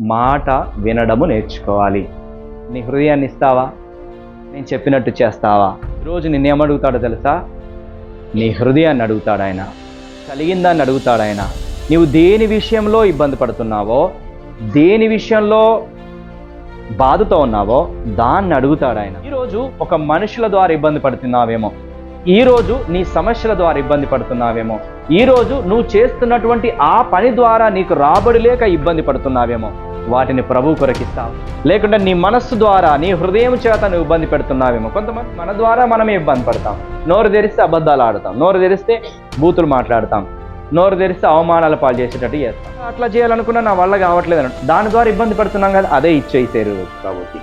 మాట వినడము నేర్చుకోవాలి. నీ హృదయాన్ని ఇస్తావా? నేను చెప్పినట్టు చేస్తావా? ఈరోజు నిన్నేమడుగుతాడో తెలుసా? నీ హృదయాన్ని అడుగుతాడు ఆయన. కలిగిందాన్ని అడుగుతాడు ఆయన. నీవు దేని విషయంలో ఇబ్బంది పడుతున్నావో దేని విషయంలో బాధతో ఉన్నావో దాన్ని అడుగుతాడు ఆయన. ఈరోజు ఒక మనుషుల ద్వారా ఇబ్బంది పడుతున్నావేమో. ఈరోజు నీ సమస్యల ద్వారా ఇబ్బంది పడుతున్నావేమో. ఈరోజు నువ్వు చేస్తున్నటువంటి ఆ పని ద్వారా నీకు రాబడి లేక ఇబ్బంది పడుతున్నావేమో. వాటిని ప్రభు కొరకిస్తావు. లేకుంటే నీ మనస్సు ద్వారా నీ హృదయం చేత నువ్వు ఇబ్బంది పెడుతున్నావేమో. కొంతమంది మన ద్వారా మనమే ఇబ్బంది పడతాం. నోరు తెరిస్తే అబద్ధాలు ఆడతాం. నోరు తెరిస్తే బూతులు మాట్లాడతాం. నోరు తెరిస్తే అవమానాల పాలు చేసేటట్టు చేస్తాం. అట్లా చేయాలనుకున్నా నా వల్ల కావట్లేదు అన్నట్టు దాని ద్వారా ఇబ్బంది పడుతున్నాం కదా అదే ఇచ్చేసారు ప్రభుకి.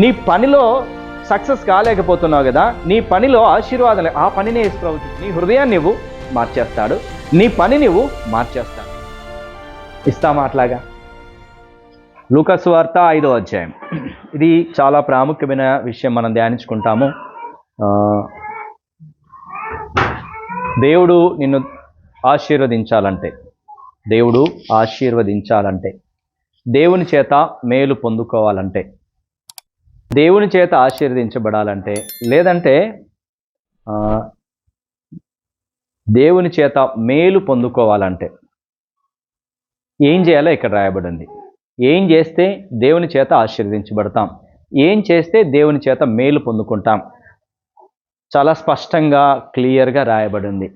నీ పనిలో సక్సెస్ కాలేకపోతున్నావు కదా నీ పనిలో ఆశీర్వాదం ఆ పనినే యేసు ప్రభుత్వం నీ హృదయాన్ని నువ్వు మార్చేస్తాడు. నీ పని నువ్వు మార్చేస్తాడు. ఇస్తామా అట్లాగా? లూకస్ వార్త ఐదో అధ్యాయం. ఇది చాలా ప్రాముఖ్యమైన విషయం మనం ధ్యానించుకుంటాము. దేవుడు నిన్ను ఆశీర్వదించాలంటే దేవుడు ఆశీర్వదించాలంటే దేవుని చేత మేలు పొందుకోవాలంటే దేవుని చేత ఆశీర్వదించబడాలంటే లేదంటే దేవుని చేత మేలు పొందుకోవాలంటే ఏం చేయాలో ఇక్కడ రాయబడింది. ఏం చేస్తే దేవుని చేత ఆశీర్వదించబడతాం? ఏం చేస్తే దేవుని చేత మేలు పొందుకుంటాం? చాలా స్పష్టంగా క్లియర్గా రాయబడింది.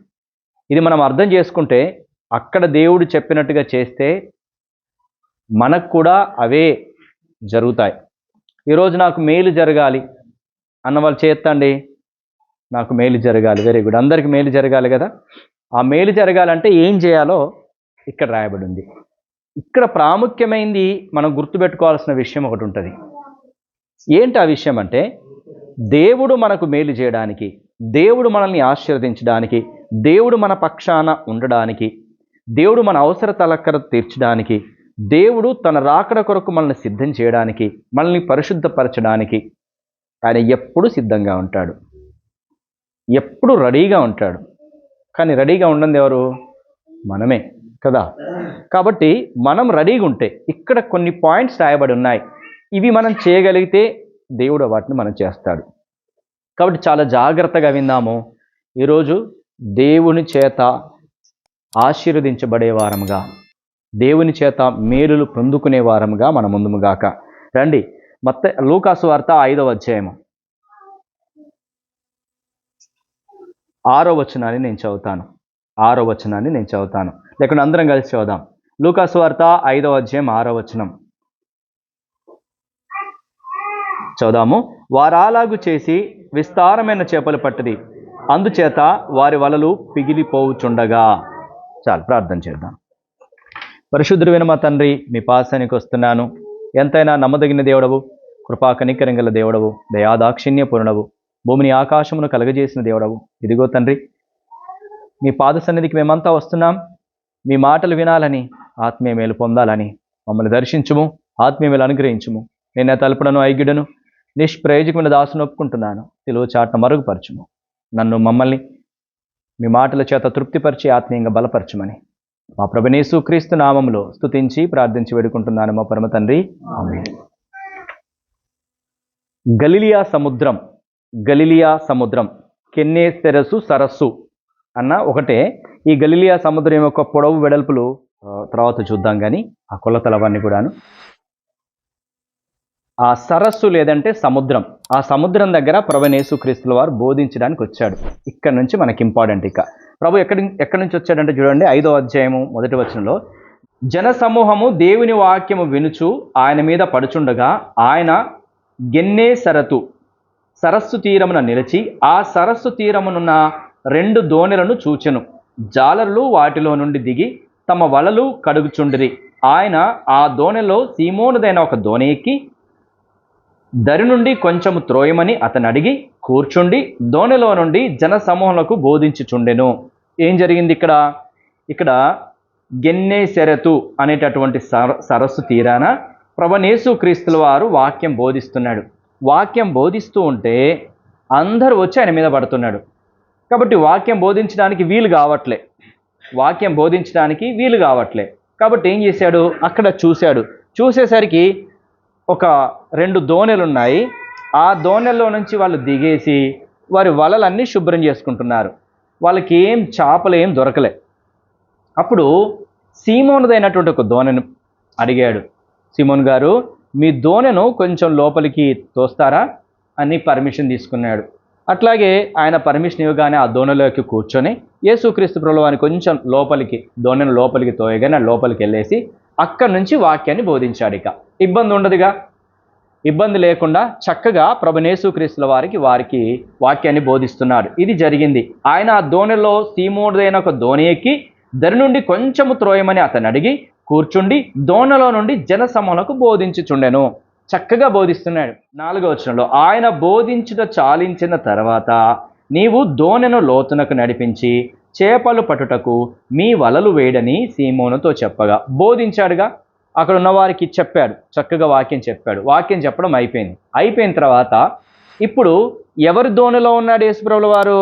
ఇది మనం అర్థం చేసుకుంటే అక్కడ దేవుడు చెప్పినట్టుగా చేస్తే మనకు కూడా అవే జరుగుతాయి. ఈరోజు నాకు మేలు జరగాలి అన్న వాళ్ళు చేస్తండి నాకు మేలు జరగాలి. వెరీ గుడ్ అందరికీ మేలు జరగాలి కదా? ఆ మేలు జరగాలంటే ఏం చేయాలో ఇక్కడ రాయబడి ఉంది ఇక్కడ ప్రాముఖ్యమైనది మనం గుర్తుపెట్టుకోవాల్సిన విషయం ఒకటి ఉంటుంది. ఏంటి ఆ విషయం అంటే దేవుడు మనకు మేలు చేయడానికి దేవుడు మనల్ని ఆశీర్వదించడానికి దేవుడు మన పక్షాన ఉండడానికి దేవుడు మన అవసరతలక్కర తీర్చడానికి దేవుడు తన రాకడ కొరకు మనల్ని సిద్ధం చేయడానికి మనల్ని పరిశుద్ధపరచడానికి ఆయన ఎప్పుడు సిద్ధంగా ఉంటాడు. ఎప్పుడు రెడీగా ఉంటాడు. కానీ రెడీగా ఉండంది ఎవరు? మనమే. కదా? కాబట్టి మనం రెడీగా ఉంటే ఇక్కడ కొన్ని పాయింట్స్ రాయబడి ఉన్నాయి. ఇవి మనం చేయగలిగితే దేవుడు వాటిని మనం చేస్తాడు. కాబట్టి చాలా జాగ్రత్తగా విందాము. ఈరోజు దేవుని చేత ఆశీర్వదించబడే వారముగా దేవుని చేత మేలులు పొందుకునే వారముగా మన ముందుముగాక రండి. మత్త లూకాసు వార్త ఐదవ అధ్యాయము. ఆరో వచనాన్ని నేను చదువుతాను. ఆరో వచనాన్ని నేను చదువుతాను. లేకుండా అందరం కలిసి చదుదాం లూకాసు వార్త ఐదవ అధ్యాయం ఆరో వచనం. చదుదాము వారాలాగు చేసి విస్తారమైన చేపలు పట్టది అందుచేత వారి వలలు పిగిలిపోవుచుండగా. చాలు ప్రార్థన చేద్దాం. పరిశుద్ధుడైన మా తండ్రి మీ పాశానికి వస్తున్నాను. ఎంతైనా నమ్మదగిన దేవుడవు కృపా కనికరంగల దేవుడవు దయాదాక్షిణ్య పూర్ణవు భూమిని ఆకాశమును కలగజేసిన దేవుడవు. ఇదిగో తండ్రి మీ పాద సన్నిధికి మేమంతా వస్తున్నాం. మీ మాటలు వినాలని ఆత్మీయ మేలు పొందాలని మమ్మల్ని దర్శించుము ఆత్మీయ మేలు అనుగ్రహించుము. నేను తలుపుడను ఐగ్యుడను నిష్ప్రయోజకమైన దాసును ఒప్పుకుంటున్నాను. తెలుగు చాట్న మరుగుపరచుము. నన్ను మమ్మల్ని మీ మాటల చేత తృప్తిపరిచి ఆత్మీయంగా బలపరచమని. మా ప్రభునేసు క్రీస్తు నామములో స్తుతించి ప్రార్థించి వేడుకుంటున్నాను మా పరమ తండ్రి. గలిలియా సముద్రం గలిలియా సముద్రం కెన్నేసెరసు సరస్సు అన్న ఒకటే ఈ గలిలియా సముద్రం యొక్క పొడవు వెడల్పులు తర్వాత చూద్దాం కానీ ఆ కొలతలవన్నీ కూడాను. ఆ సరస్సు లేదంటే సముద్రం. ఆ సముద్రం దగ్గర ప్రభనేసు క్రీస్తుల వారు బోధించడానికి వచ్చాడు. ఇక్కడ నుంచి మనకి ఇంపార్టెంట్ ఇక. ప్రభు ఎక్కడి ఎక్కడి నుంచి వచ్చాడంటే చూడండి ఐదో అధ్యాయము మొదటి వచనంలో జన సమూహము దేవుని వాక్యము వినుచు ఆయన మీద పడుచుండగా ఆయన గెన్నే సరతు సరస్సు తీరమున నిలిచి ఆ సరస్సు తీరమునున్న రెండు దోణెలను చూచెను. జాలర్లు వాటిలో నుండి దిగి తమ వలలు కడుగుచుండిరి. ఆయన ఆ దోణెలో సీమోనుదైన ఒక దోణి ఎక్కి దరి నుండి కొంచెము త్రోయమని అతను అడిగి కూర్చుండి దోణిలో నుండి జనసమూహములకు బోధించుచుండెను. ఏం జరిగింది ఇక్కడ? ఇక్కడ గెన్నే శరతు అనేటటువంటి సర సరస్సు తీరాన ప్రభనేసు క్రీస్తుల వారు వాక్యం బోధిస్తున్నాడు. వాక్యం బోధిస్తూ ఉంటే అందరూ వచ్చి ఆయన మీద పడుతున్నాడు. కాబట్టి వాక్యం బోధించడానికి వీలు కావట్లే. వాక్యం బోధించడానికి వీలు కావట్లే. కాబట్టి ఏం చేశాడు? అక్కడ చూశాడు. చూసేసరికి ఒక రెండు దోణెలు ఉన్నాయి ఆ దోణెల్లో నుంచి వాళ్ళు దిగేసి వారి వలలన్నీ శుభ్రం చేసుకుంటున్నారు. వాళ్ళకి ఏం చేపలు ఏం దొరకలే. అప్పుడు సీమోనుదైనటువంటి ఒక దోణను అడిగాడు. సీమోన్ గారు మీ దోణెను కొంచెం లోపలికి తోస్తారా? అని పర్మిషన్ తీసుకున్నాడు. అట్లాగే ఆయన పర్మిషన్ ఇవ్వగానే ఆ దోణిలోకి కూర్చొని యేసుక్రీస్తు ప్రభుల కొంచెం లోపలికి దోణను లోపలికి తోయగానే లోపలికి వెళ్ళేసి అక్కడి నుంచి వాక్యాన్ని బోధించాడు ఇక. ఇబ్బంది ఉండదుగా? ఇబ్బంది లేకుండా చక్కగా ప్రభునేసుక్రీస్తుల వారికి వారికి వాక్యాన్ని బోధిస్తున్నాడు. ఇది జరిగింది. ఆయన ఆ దోణిలో సీమోడుదైన ఒక దోణి ఎక్కి దరి నుండి కొంచెము త్రోయమని అతను అడిగి కూర్చుండి దోణలో నుండి జనసమూహకు బోధించుచుండెను. చక్కగా బోధిస్తున్నాడు నాలుగో వచనంలో ఆయన బోధించుట చాలించిన తర్వాత నీవు దోణెను లోతునకు నడిపించి చేపలు పట్టుటకు మీ వలలు వేయడని సీమోనుతో చెప్పగా. బోధించాడుగా? అక్కడ ఉన్న వారికి చెప్పాడు చక్కగా వాక్యం చెప్పాడు. వాక్యం చెప్పడం అయిపోయింది. అయిపోయిన తర్వాత ఇప్పుడు ఎవరి దోణిలో ఉన్నాడు యేసుప్రభుల వారు?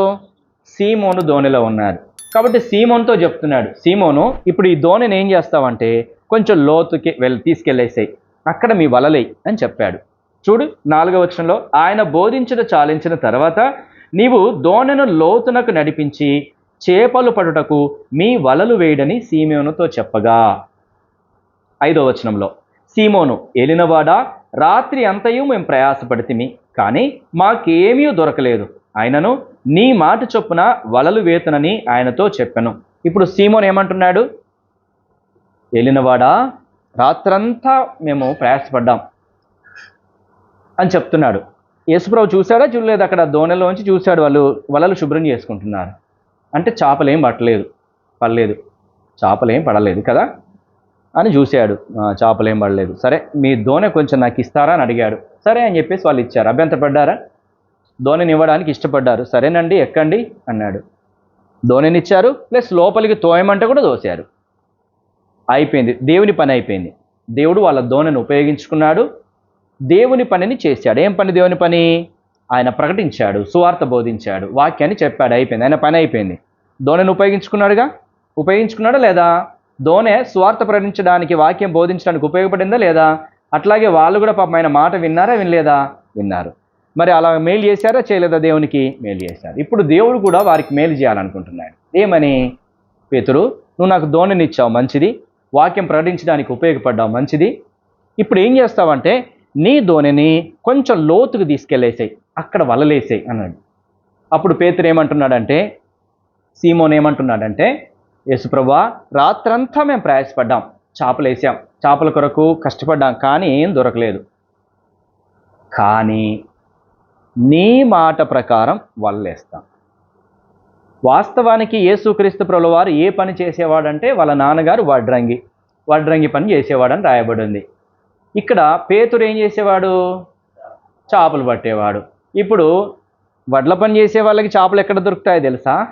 సీమోను దోణిలో ఉన్నారు కాబట్టి సీమోన్తో చెప్తున్నాడు సీమోను ఇప్పుడు ఈ దోణిని ఏం చేస్తావంటే కొంచెం లోతుకి వెళ్ళి తీసుకెళ్ళేసాయి. అక్కడ మీ వలలే అని చెప్పాడు. చూడు నాలుగవ వచనంలో ఆయన బోధించుట చాలించిన తర్వాత నీవు దోణెను లోతునకు నడిపించి చేపలు పడుటకు మీ వలలు వేయడని సీమోనుతో చెప్పగా. ఐదో వచనంలో సీమోను ఏలినవాడా? రాత్రి అంతయు మేము ప్రయాసపడితిమి కానీ మాకేమీ దొరకలేదు. ఆయనను నీ మాట చొప్పున వలలు వేతునని ఆయనతో చెప్పాను. ఇప్పుడు సీమోన్ ఏమంటున్నాడు? ఏలినవాడా? రాత్రంతా మేము ప్రయాసపడ్డాం అని చెప్తున్నాడు. యేసుప్రభు చూశాడా? చూడలేదు. అక్కడ దోణలోంచి చూశాడు. వాళ్ళు వలలు శుభ్రం చేసుకుంటున్నారు. అంటే చేపలేం పట్టలేదు. పడలేదు. చేపలేం పడలేదు కదా? అని చూశాడు. చేపలేం పడలేదు. సరే మీ దోణె కొంచెం నాకు ఇస్తారా అని అడిగాడు. సరే అని చెప్పేసి వాళ్ళు ఇచ్చారు. అభ్యంతరపడ్డారా? దోణిని ఇవ్వడానికి ఇష్టపడ్డారు. సరేనండి ఎక్కండి అన్నాడు. దోణిని ఇచ్చారు. ప్లస్ లోపలికి తోయమంటే కూడా దోశారు అయిపోయింది. దేవుని పని అయిపోయింది. దేవుడు వాళ్ళ దోణిని ఉపయోగించుకున్నాడు. దేవుని పనిని చేశాడు. ఏం పని దేవుని పని? ఆయన ప్రకటించాడు సువార్త బోధించాడు వాక్యాన్ని చెప్పాడు. అయిపోయింది. ఆయన పని అయిపోయింది. దోణిని ఉపయోగించుకున్నాడుగా? ఉపయోగించుకున్నాడా లేదా? దోణె స్వార్థ ప్రకటించడానికి వాక్యం బోధించడానికి ఉపయోగపడిందా లేదా? అట్లాగే వాళ్ళు కూడా పాపం ఆయన మాట విన్నారా వినలేదా? విన్నారు. మరి అలా మేలు చేశారా చేయలేదా దేవునికి? మేలు చేశారు. ఇప్పుడు దేవుడు కూడా వారికి మేలు చేయాలనుకుంటున్నాడు. ఏమని? పేతురు నువ్వు నాకు దోణిని ఇచ్చావు మంచిది. వాక్యం ప్రకటించడానికి ఉపయోగపడ్డావు మంచిది. ఇప్పుడు ఏం చేస్తావంటే నీ దోణిని కొంచెం లోతుకు తీసుకెళ్ళేసాయి అక్కడ వలలేసాయి అన్నాడు. అప్పుడు పేతురు ఏమంటున్నాడంటే సీమోన్ ఏమంటున్నాడంటే యేసుప్రభా రాత్రంతా మేము ప్రయాసపడ్డాం చేపలు వేసాం చేపల కొరకు కష్టపడ్డాం కానీ ఏం దొరకలేదు. కానీ నీ మాట ప్రకారం వల్లేస్తాం. వాస్తవానికి యేసుక్రీస్తు ప్రభుల వారు ఏ పని చేసేవాడంటే వాళ్ళ నాన్నగారు వడ్రంగి వడ్రంగి పని చేసేవాడని రాయబడింది. ఇక్కడ పేతురు ఏం చేసేవాడు? చేపలు పట్టేవాడు. ఇప్పుడు వడ్ల పని చేసే వాళ్ళకి చేపలు ఎక్కడ దొరుకుతాయో తెలుసా?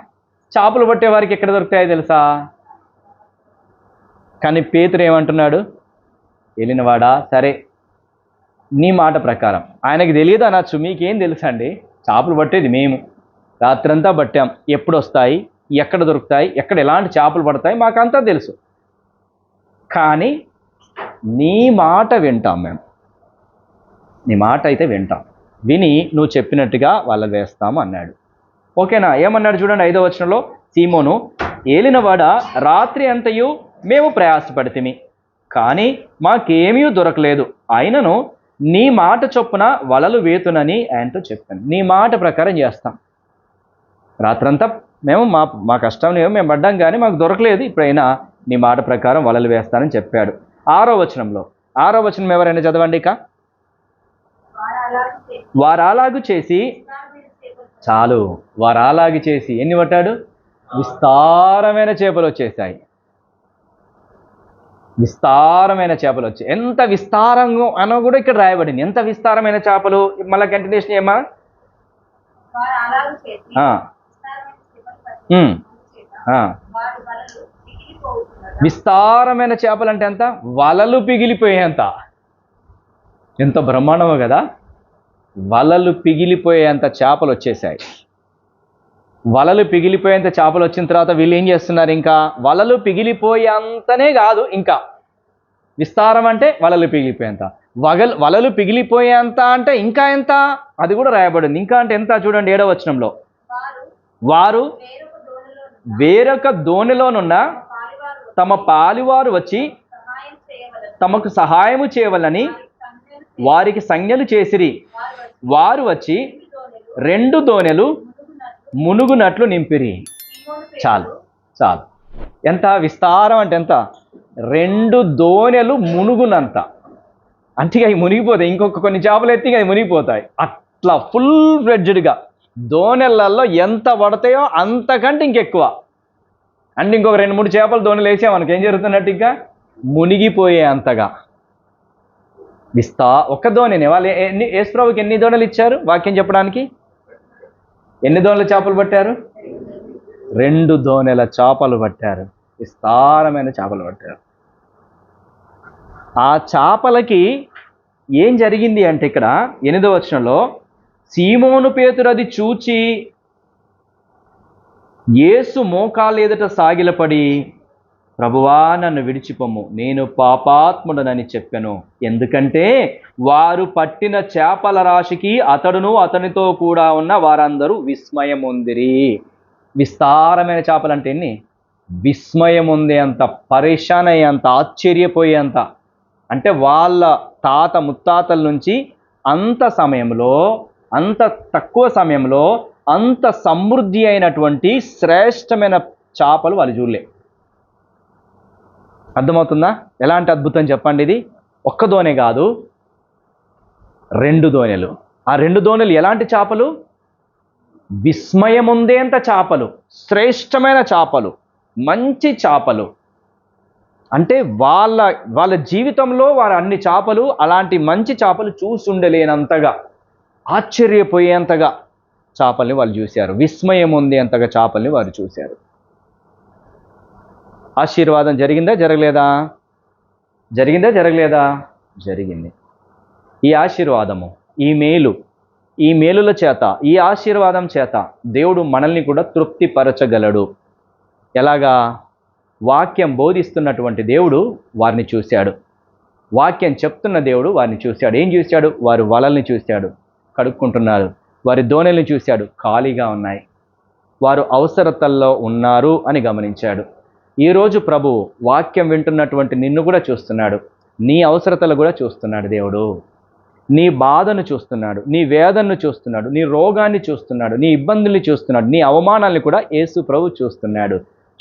చేపలు పట్టే వారికి ఎక్కడ దొరుకుతాయో తెలుసా? కానీ పేతురు ఏమంటున్నాడు? వెళ్ళినవాడా? సరే నీ మాట ప్రకారం. ఆయనకి తెలియదు అనొచ్చు మీకేం తెలుసండి? చేపలు పట్టేది మేము. రాత్రంతా పట్టాం. ఎప్పుడు వస్తాయి ఎక్కడ దొరుకుతాయి? ఎక్కడ ఎలాంటి చేపలు పడతాయి? మాకంతా తెలుసు. కానీ నీ మాట వింటాం మేము. నీ మాట అయితే వింటాం. విని నువ్వు చెప్పినట్టుగా వాళ్ళ వేస్తాము అన్నాడు. ఓకేనా? ఏమన్నాడు చూడండి ఐదో వచనంలో? సీమోను ఏలినవాడ రాత్రి అంతయు మేము ప్రయాసపడితిమి. కానీ మాకేమీ దొరకలేదు. అయినను నీ మాట చొప్పున వలలు వేతునని ఆయనతో చెప్పాను. నీ మాట ప్రకారం చేస్తాం. రాత్రంతా మేము మా మా కష్టం ఏమో మేము పడ్డాం కానీ మాకు దొరకలేదు. ఇప్పుడైనా నీ మాట ప్రకారం వలలు వేస్తానని చెప్పాడు. ఆరో వచనంలో ఆరో వచనం ఎవరైనా చదవండి ఇక? వారు అలాగూ చేసి చాలు వారు అలాగి చేసి ఎన్ని పట్టాడు? విస్తారమైన చేపలు వచ్చేసాయి. విస్తారమైన చేపలు వచ్చాయి ఎంత విస్తారంగా అనో కూడా ఇక్కడ రాయబడింది. ఎంత విస్తారమైన చేపలు? మళ్ళీ కంటిన్యూషన్ ఏమా? విస్తారమైన చేపలు అంటే ఎంత? వలలు పిగిలిపోయేంత. ఎంత బ్రహ్మాండమో కదా. వలలు పిగిలిపోయేంత చేపలు వచ్చేసాయి. వలలు పిగిలిపోయేంత చేపలు వచ్చిన తర్వాత వీళ్ళు ఏం చేస్తున్నారు ఇంకా? వలలు పిగిలిపోయేంతనే కాదు ఇంకా. విస్తారం అంటే వలలు పిగిలిపోయేంత. వగలు వలలు పిగిలిపోయేంత అంటే ఇంకా ఎంత? అది కూడా రాయబడింది. ఇంకా అంటే ఎంత? చూడండి ఏడవ వచనంలో. వారు వేరొక దోణిలోనున్న తమ పాలివారు వచ్చి తమకు సహాయము చేయవలని వారికి సంజ్ఞలు చేసిరి. వారు వచ్చి రెండు దోణెలు మునుగునట్లు నింపిరి. చాలు చాలు. ఎంత విస్తారం అంటే ఎంత? రెండు దోణెలు మునుగునంత. అంటే ఇక అవి మునిగిపోతాయి. ఇంకొక కొన్ని చేపలు ఎత్తి ఇక అవి మునిగిపోతాయి. అట్లా ఫుల్ ఫ్లెడ్జ్డ్గా దోణెలల్లో ఎంత పడతాయో అంతకంటే ఇంకెక్కువ. అంటే ఇంకొక రెండు మూడు చేపలు దోణలు వేసే మనకి ఏం జరుగుతున్నట్టు ఇంకా? మునిగిపోయే అంతగా. విస్తా ఒక్క దోణిని. వాళ్ళు ఎన్ని యేసుప్రభుకి ఎన్ని దోణలు ఇచ్చారు? వాక్యం చెప్పడానికి? ఎన్ని దోణల చేపలు పట్టారు? రెండు దోణెల చేపలు పట్టారు. విస్తారమైన చేపలు పట్టారు. ఆ చేపలకి ఏం జరిగింది అంటే ఇక్కడ ఎనిమిదో వచనంలో సీమోను పేతురు అది చూచి యేసు మోకాలు ఎదుట సాగిలపడి ప్రభువా నన్ను విడిచిపోము నేను పాపాత్ముడనని చెప్పాను. ఎందుకంటే వారు పట్టిన చేపల రాశికి అతడును అతనితో కూడా ఉన్న వారందరూ విస్మయముందిరి. విస్తారమైన చేపలు అంటే ఎన్ని విస్మయం ఉంది అంత పరేషాన్ అయ్యేంత ఆశ్చర్యపోయేంత అంటే వాళ్ళ తాత ముత్తాతల నుంచి అంత సమయంలో అంత తక్కువ సమయంలో అంత సమృద్ధి అయినటువంటి శ్రేష్టమైన చేపలు వాళ్ళు చూడలే. అర్థమవుతుందా? ఎలాంటి అద్భుతం చెప్పండి ఇది? ఒక్క దోణి కాదు రెండు దోణెలు. ఆ రెండు దోణెలు ఎలాంటి చేపలు? విస్మయముందేంత చేపలు శ్రేష్టమైన చేపలు మంచి చేపలు. అంటే వాళ్ళ వాళ్ళ జీవితంలో వారు అన్ని చేపలు అలాంటి మంచి చేపలు చూసుండలేనంతగా. ఆశ్చర్యపోయేంతగా చేపల్ని వాళ్ళు చూశారు. విస్మయం ఉంది అంతగా చేపల్ని వారు చూశారు. ఆశీర్వాదం జరిగిందా? జరగలేదా? జరిగిందా? జరగలేదా? జరిగింది. ఈ ఆశీర్వాదము ఈ మేలు ఈ మేలుల చేత ఈ ఆశీర్వాదం చేత దేవుడు మనల్ని కూడా తృప్తిపరచగలడు. ఎలాగా? వాక్యం బోధిస్తున్నటువంటి దేవుడు వారిని చూశాడు. వాక్యం చెప్తున్న దేవుడు వారిని చూశాడు. ఏం చూశాడు? వారు వలల్ని చూశాడు. కడుక్కుంటున్నారు. వారి దోణెల్ని చూశాడు. ఖాళీగా ఉన్నాయి. వారు అవసరతల్లో ఉన్నారు అని గమనించాడు. ఈరోజు ప్రభు వాక్యం వింటున్నటువంటి నిన్ను కూడా చూస్తున్నాడు. నీ అవసరతలు కూడా చూస్తున్నాడు దేవుడు. నీ బాధను చూస్తున్నాడు. నీ వేదనను చూస్తున్నాడు. నీ రోగాన్ని చూస్తున్నాడు. నీ ఇబ్బందుల్ని చూస్తున్నాడు. నీ అవమానాల్ని కూడా యేసు ప్రభు చూస్తున్నాడు.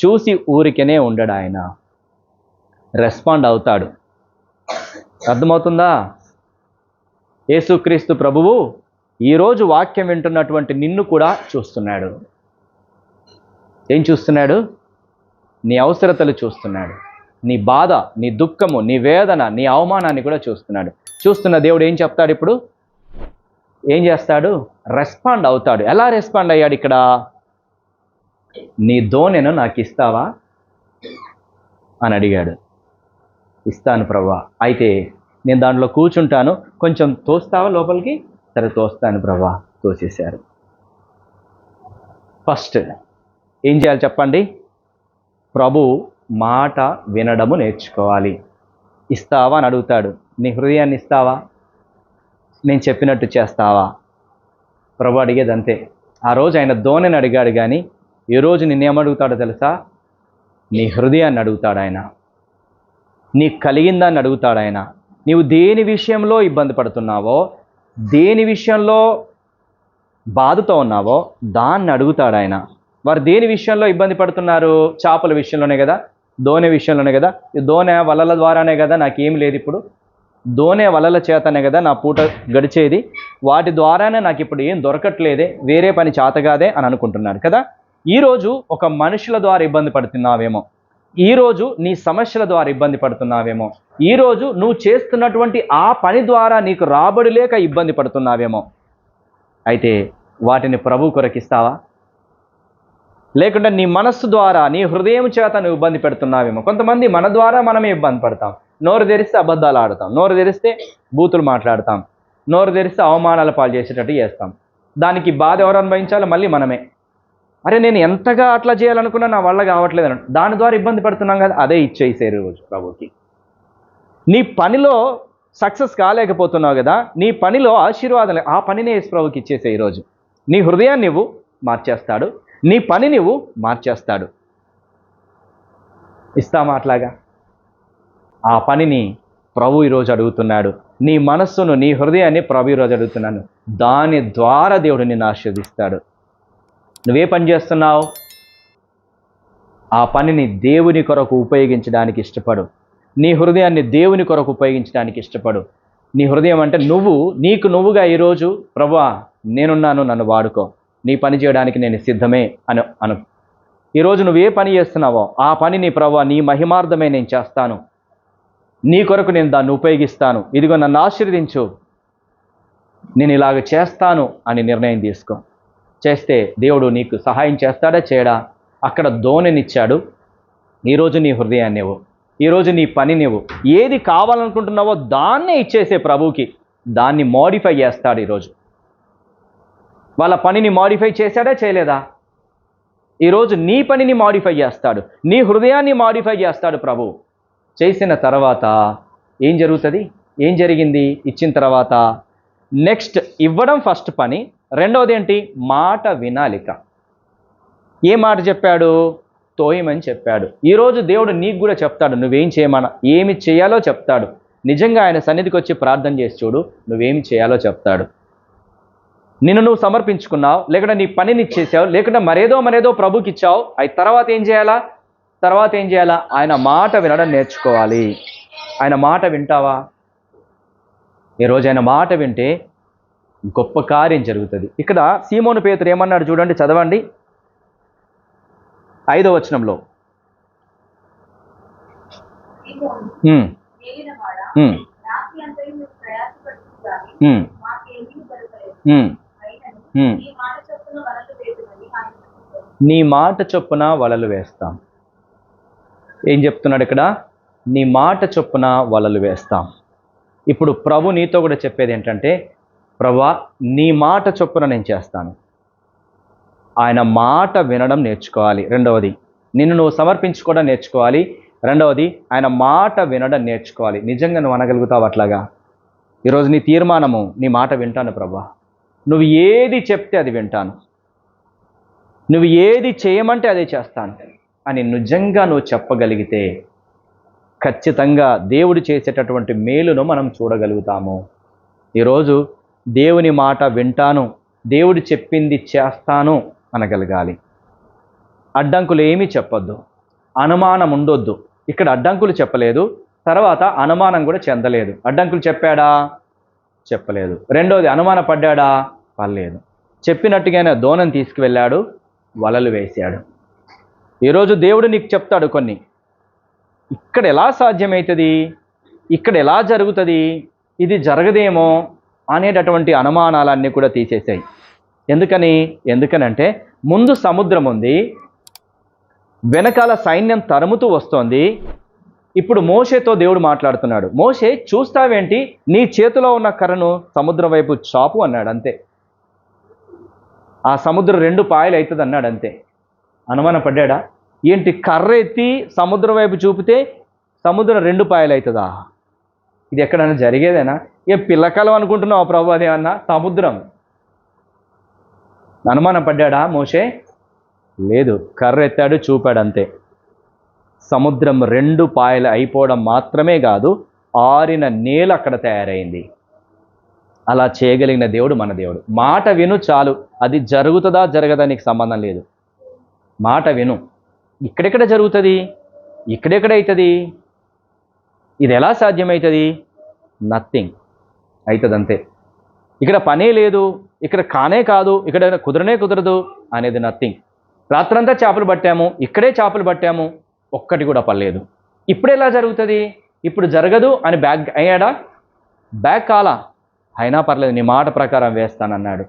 చూసి ఊరికనే ఉండడు ఆయన. రెస్పాండ్ అవుతాడు. అర్థమవుతుందా? యేసుక్రీస్తు ప్రభువు ఈరోజు వాక్యం వింటున్నటువంటి నిన్ను కూడా చూస్తున్నాడు. ఏం చూస్తున్నాడు? నీ అవసరతలు చూస్తున్నాడు. నీ బాధ నీ దుఃఖము నీ వేదన నీ అవమానాన్ని కూడా చూస్తున్నాడు. చూస్తున్న దేవుడు ఏం చెప్తాడు ఇప్పుడు? ఏం చేస్తాడు? రెస్పాండ్ అవుతాడు. ఎలా రెస్పాండ్ అయ్యాడు ఇక్కడ? నీ దోణెను నాకు ఇస్తావా? అని అడిగాడు. ఇస్తాను ప్రభా అయితే నేను దాంట్లో కూర్చుంటాను. కొంచెం తోస్తావా లోపలికి? సరే తోస్తాను ప్రభా తోసేశారు. ఫస్ట్ ఏం చేయాలి చెప్పండి? ప్రభు మాట వినడము నేర్చుకోవాలి. ఇస్తావా అని అడుగుతాడు. నీ హృదయాన్ని ఇస్తావా? నేను చెప్పినట్టు చేస్తావా? ప్రభు అడిగేది అంతే. ఆ రోజు ఆయన ధోనిని అడిగాడు కానీ ఈరోజు రోజు నిన్నేమడుగుతాడో తెలుసా? నీ హృదయాన్ని అడుగుతాడు ఆయన. నీకు కలిగిందాన్ని అడుగుతాడు ఆయన. నీవు దేని విషయంలో ఇబ్బంది పడుతున్నావో దేని విషయంలో బాధతో ఉన్నావో దాన్ని అడుగుతాడు ఆయన. వారు దేని విషయంలో ఇబ్బంది పడుతున్నారు? చేపల విషయంలోనే కదా? దోణె విషయంలోనే కదా? ఈ దోణె వలల ద్వారానే కదా? నాకేం లేదు ఇప్పుడు. దోణె వలల చేతనే కదా నా పూట గడిచేది? వాటి ద్వారానే నాకు ఇప్పుడు ఏం దొరకట్లేదే? వేరే పని చేతగాదే అని అనుకుంటున్నాడు కదా? ఈరోజు ఒక మనుషుల ద్వారా ఇబ్బంది పడుతున్నావేమో. ఈరోజు నీ సమస్యల ద్వారా ఇబ్బంది పడుతున్నావేమో. ఈరోజు నువ్వు చేస్తున్నటువంటి ఆ పని ద్వారా నీకు రాబడి లేక ఇబ్బంది పడుతున్నావేమో. అయితే వాటిని ప్రభు కొరకిస్తావా? లేకుంటే నీ మనస్సు ద్వారా నీ హృదయం చేత నువ్వు ఇబ్బంది పెడుతున్నావేమో. కొంతమంది మన ద్వారా మనమే ఇబ్బంది పడతాం. నోరు తెరిస్తే అబద్ధాలు ఆడతాం. నోరు తెరిస్తే బూతులు మాట్లాడతాం. నోరు తెరిస్తే అవమానాల పాలు చేసేటట్టు చేస్తాం. దానికి బాధ ఎవరు అనుభవించాలో మళ్ళీ మనమే. అరే నేను ఎంతగా అట్లా చేయాలనుకున్నా నా వల్ల కావట్లేదు అని దాని ద్వారా ఇబ్బంది పడుతున్నాం కదా అదే ఇచ్చేసేరు రోజు ప్రభుకి నీ పనిలో సక్సెస్ కాలేకపోతున్నావు కదా నీ పనిలో ఆశీర్వాదం ఆ పనినే యేసు ప్రభుకి ఇచ్చేసే ఈరోజు. నీ హృదయాన్ని నువ్వు మార్చేస్తాడు నీ పని నువ్వు మార్చేస్తాడు. ఇస్తామా అట్లాగా? ఆ పనిని ప్రభు ఈరోజు అడుగుతున్నాడు. నీ మనస్సును నీ హృదయాన్ని ప్రభు ఈరోజు అడుగుతున్నాను. దాని ద్వారా దేవుడు నిన్ను ఆశీర్దిస్తాడు నువ్వే పని చేస్తున్నావు? ఆ పనిని దేవుని కొరకు ఉపయోగించడానికి ఇష్టపడు. నీ హృదయాన్ని దేవుని కొరకు ఉపయోగించడానికి ఇష్టపడు. నీ హృదయం అంటే నువ్వు నీకు నువ్వుగా ఈరోజు ప్రభా నేనున్నాను నన్ను వాడుకో. నీ పని చేయడానికి నేను సిద్ధమే అను అను. ఈరోజు నువ్వు ఏ పని చేస్తున్నావో ఆ పని నీ ప్రభా నీ మహిమార్థమే నేను చేస్తాను. నీ కొరకు నేను దాన్ని ఉపయోగిస్తాను. ఇదిగో నన్ను ఆశీర్వదించు. నేను ఇలాగ చేస్తాను అని నిర్ణయం తీసుకో. చేస్తే దేవుడు నీకు సహాయం చేస్తాడా చేయడా? అక్కడ దోణనిచ్చాడు ఈరోజు నీ హృదయాన్ని ఇవ్వు. ఈరోజు నీ పని నువ్వు ఏది కావాలనుకుంటున్నావో దాన్నే ఇచ్చేసే ప్రభువుకి దాన్ని మోడిఫై చేస్తాడు ఈరోజు వాళ్ళ పనిని మోడిఫై చేశాడా చేయలేదా? ఈరోజు నీ పనిని మాడిఫై చేస్తాడు. నీ హృదయాన్ని మాడిఫై చేస్తాడు ప్రభు. చేసిన తర్వాత ఏం జరుగుతుంది? ఏం జరిగింది? ఇచ్చిన తర్వాత నెక్స్ట్ ఇవ్వడం ఫస్ట్ పని. రెండవది ఏంటి మాట వినాలిక. ఏ మాట చెప్పాడు? తోయమని చెప్పాడు. ఈరోజు దేవుడు నీకు కూడా చెప్తాడు నువ్వేం చేయమన ఏమి చేయాలో చెప్తాడు. నిజంగా ఆయన సన్నిధికి వచ్చి ప్రార్థన చేసి చూడు నువ్వేమి చేయాలో చెప్తాడు. నిన్ను నువ్వు సమర్పించుకున్నావు లేకుంటే నీ పనిని ఇచ్చేసావు లేకుంటే మరేదో మరేదో ప్రభుకి ఇచ్చావు అయి తర్వాత ఏం చేయాలా? తర్వాత ఏం చేయాలా? ఆయన మాట వినడం నేర్చుకోవాలి. ఆయన మాట వింటావా? ఈరోజు ఆయన మాట వింటే గొప్ప కార్యం జరుగుతుంది. ఇక్కడ సీమోను పేతురు ఏమన్నాడు చూడండి చదవండి. ఐదో వచనంలో. నీ మాట చొప్పున వలలు వేస్తాం. ఏం చెప్తున్నాడు ఇక్కడ? నీ మాట చొప్పున వలలు వేస్తాం. ఇప్పుడు ప్రభు నీతో కూడా చెప్పేది ఏంటంటే ప్రభా నీ మాట చొప్పున నేను చేస్తాను. ఆయన మాట వినడం నేర్చుకోవాలి. రెండవది నిన్ను నువ్వు సమర్పించుకోవడం నేర్చుకోవాలి. రెండవది ఆయన మాట వినడం నేర్చుకోవాలి. నిజంగా నువ్వు అనగలుగుతావు అట్లాగా? ఈరోజు నీ తీర్మానము నీ మాట వింటాను ప్రభా. నువ్వు ఏది చెప్తే అది వింటాను. నువ్వు ఏది చేయమంటే అదే చేస్తాను. అని నిజంగా నువ్వు చెప్పగలిగితే ఖచ్చితంగా దేవుడు చేసేటటువంటి మేలును మనం చూడగలుగుతాము. ఈరోజు దేవుని మాట వింటాను దేవుడు చెప్పింది చేస్తాను అనగలగాలి. అడ్డంకులు ఏమీ చెప్పొద్దు. అనుమానం ఉండొద్దు. ఇక్కడ అడ్డంకులు చెప్పలేదు తర్వాత అనుమానం కూడా చెందలేదు. అడ్డంకులు చెప్పాడా? చెప్పలేదు. రెండోది అనుమాన పడ్డాడా? పర్లేదు చెప్పినట్టుగానే దోనం తీసుకువెళ్ళాడు వలలు వేశాడు. ఈరోజు దేవుడు నీకు చెప్తాడు కొన్ని. ఇక్కడ ఎలా సాధ్యమవుతుంది ఇక్కడ ఎలా జరుగుతుంది? ఇది జరగదేమో? అనేటటువంటి అనుమానాలన్నీ కూడా తీసేసాయి. ఎందుకని? ఎందుకనంటే ముందు సముద్రం ఉంది వెనకాల సైన్యం తరుముతూ వస్తోంది. ఇప్పుడు మోషేతో దేవుడు మాట్లాడుతున్నాడు. మోషే చూస్తావేంటి? నీ చేతిలో ఉన్న కర్రను సముద్రం వైపు చాపు అన్నాడు అంతే. ఆ సముద్రం రెండు పాయలు అవుతుంది అన్నాడు అంతే అనుమానం పడ్డాడా ఏంటి కర్ర ఎత్తి సముద్రం వైపు చూపితే సముద్రం రెండు పాయలు అవుతుందా ఇది ఎక్కడైనా జరిగేదేనా? ఏ పిల్లకాలం అనుకుంటున్నావు ప్రభు అదేమన్నా? సముద్రం. అనుమానం పడ్డాడా మోషే? లేదు. కర్ర ఎత్తాడు చూపాడు అంతే సముద్రం రెండు పాయలు అయిపోవడం మాత్రమే కాదు ఆరిన నేల అక్కడ తయారైంది. అలా చేయగలిగిన దేవుడు మన దేవుడు. మాట విను చాలు. అది జరుగుతుందా జరగదా నీకు సంబంధం లేదు. మాట విను. ఇక్కడెక్కడ జరుగుతుంది? ఇక్కడెక్కడ అవుతుంది ఇది ఎలా సాధ్యమవుతుంది నథింగ్ అవుతుంది అంతే ఇక్కడ పనే లేదు ఇక్కడ కానే కాదు ఇక్కడ కుదరనే కుదరదు అనేది నథింగ్ రాత్రంతా చేపలు పట్టాము ఇక్కడే చేపలు పట్టాము ఒక్కటి కూడా పర్లేదు. ఇప్పుడు ఎలా జరుగుతుంది? ఇప్పుడు జరగదు అని బ్యాగ్ అయ్యాడా? బ్యాగ్ కాలా? అయినా పర్లేదు నీ మాట ప్రకారం వేస్తానన్నాడు.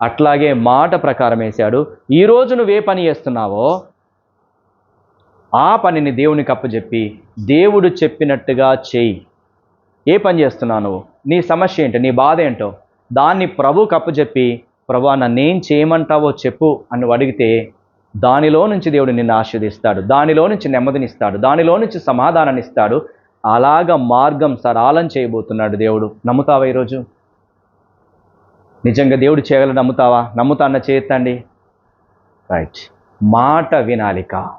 అట్లాగే మాట ప్రకారం వేశాడు. ఈరోజు నువ్వే పని చేస్తున్నావో ఆ పనిని దేవునికి అప్పచెప్పి దేవుడు చెప్పినట్టుగా చేయి. ఏ పని చేస్తున్నావు నీ సమస్య ఏంటో? నీ బాధ ఏంటో? దాన్ని ప్రభువుకి అప్పచెప్పి ప్రభా నన్నేం చేయమంటావో చెప్పు అని అడిగితే దానిలో నుంచి దేవుడు నిన్ను ఆశీర్దిస్తాడు దానిలో నుంచి నెమ్మదినిస్తాడు. దానిలో నుంచి సమాధానాన్ని ఇస్తాడు అలాగ మార్గం సరాలం చేయబోతున్నాడు దేవుడు. నమ్ముతావా ఈరోజు? నిజంగా దేవుడు చేయగల నమ్ముతావా? నమ్ముతా అన్న చేయొద్దండి రైట్. మాట వినాలిక.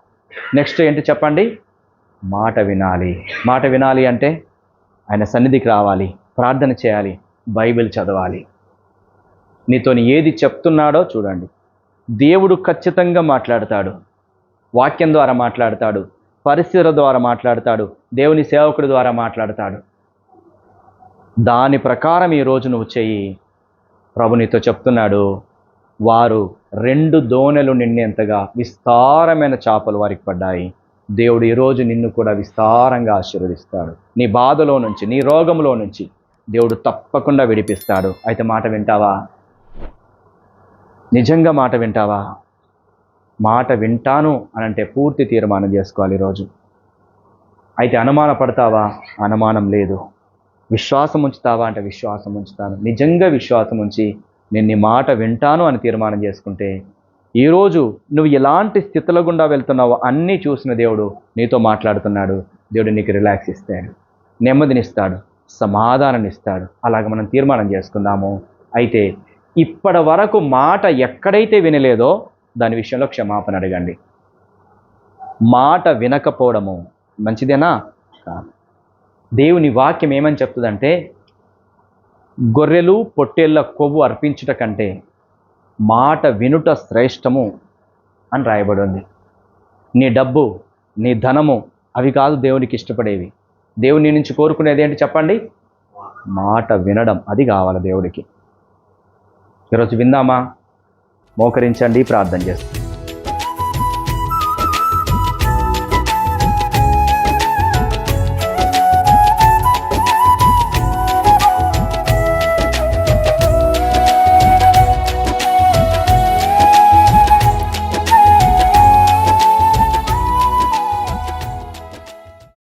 నెక్స్ట్ ఏంటి చెప్పండి? మాట వినాలి. మాట వినాలి అంటే ఆయన సన్నిధికి రావాలి ప్రార్థన చేయాలి బైబిల్ చదవాలి. నీతోని ఏది చెప్తున్నాడో చూడండి. దేవుడు ఖచ్చితంగా మాట్లాడతాడు. వాక్యం ద్వారా మాట్లాడతాడు. పరిస్థితుల ద్వారా మాట్లాడతాడు. దేవుని సేవకుడి ద్వారా మాట్లాడతాడు. దాని ప్రకారం ఈరోజు నువ్వు చెయ్యి. ప్రభు నీతో చెప్తున్నాడు. వారు రెండు దోణెలు నిండేంతగా విస్తారమైన చేపలు వారికి పడ్డాయి. దేవుడు ఈరోజు నిన్ను కూడా విస్తారంగా ఆశీర్వదిస్తాడు. నీ బాధలో నుంచి నీ రోగంలో నుంచి దేవుడు తప్పకుండా విడిపిస్తాడు. అయితే మాట వింటావా? నిజంగా మాట వింటావా? మాట వింటాను అని అంటే పూర్తి తీర్మానం చేసుకోవాలి ఈరోజు. అయితే అనుమాన పడతావా? అనుమానం లేదు. విశ్వాసం ఉంచుతావా అంటే విశ్వాసం ఉంచుతాను. నిజంగా విశ్వాసం ఉంచి నేను నీ మాట వింటాను అని తీర్మానం చేసుకుంటే ఈరోజు నువ్వు ఎలాంటి స్థితుల గుండా వెళ్తున్నావో అన్నీ చూసిన దేవుడు నీతో మాట్లాడుతున్నాడు. దేవుడు నీకు రిలాక్స్ ఇస్తాడు. నెమ్మదినిస్తాడు. సమాధానం ఇస్తాడు అలాగ మనం తీర్మానం చేసుకుందాము. అయితే ఇప్పటి వరకు మాట ఎక్కడైతే వినలేదో దాని విషయంలో క్షమాపణ అడగండి. మాట వినకపోవడము మంచిదేనా? కాదు. దేవుని వాక్యం ఏమని చెప్తుందంటే గొర్రెలు పొట్టేళ్ళ కొవ్వు అర్పించుట కంటే మాట వినుట శ్రేష్టము అని రాయబడి ఉంది నీ డబ్బు నీ ధనము అవి కాదు దేవునికి ఇష్టపడేవి. దేవుని నుంచి కోరుకునేది ఏంటి చెప్పండి? మాట వినడం అది కావాలి దేవుడికి. ఈరోజు విందామా? మోకరించండి ప్రార్థన చేస్తాం.